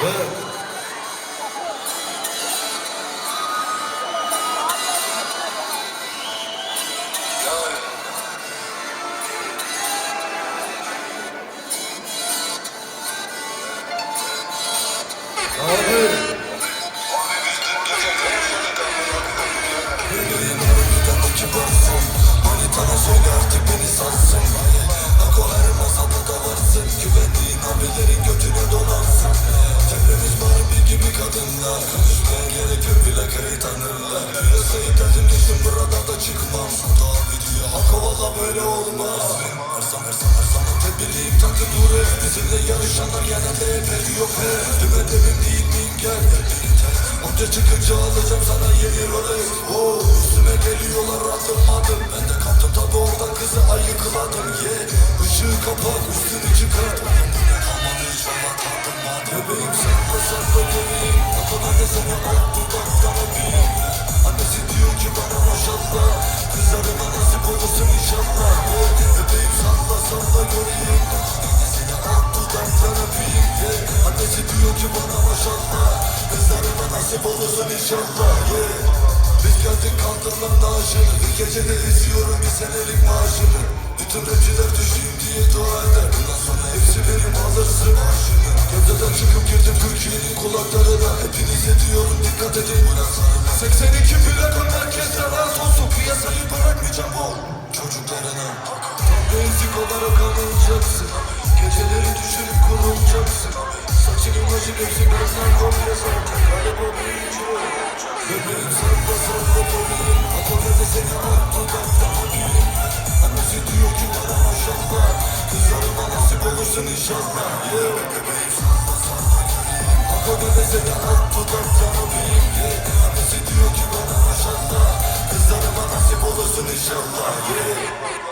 Yeah. Onca çıkınca alacağım sana yeni Rolex oh, Üstüme geliyorlar adım adım. Ben de kaptım tabi oradan kızı ayıkladım. Yeah. Işığı kapat üstünü çıkart. Oğlum bu ne kalmadı hiç valla tadım madım Bebeğim. Sakla sakla seni alt ki bana maşallah Kızlarıma nasip olursun inşallah yeah. Biz geldik kaldırmam naaşını Bir gecede istiyorum bir senelik maaşını Bütün rapçiler düşeyim diye dua eder Bundan sonra hepsi benim alırsın maaşını Gözdeden çıkıp girdim Türkiye'nin kulaklarına Hepinize diyorum dikkat edin 82 plaka merkezde rahat olsun Piyasayı bırakmayacağım o Çocuklarına Tam basic olarak alınacaksın Geceleri düşünüp hepsi diyor ki bana maşallah Kızlarıma nasip seni öpeyim yeah. Annesi diyor ki bana maşallah Kızlarıma nasip olursun inşallah yeah.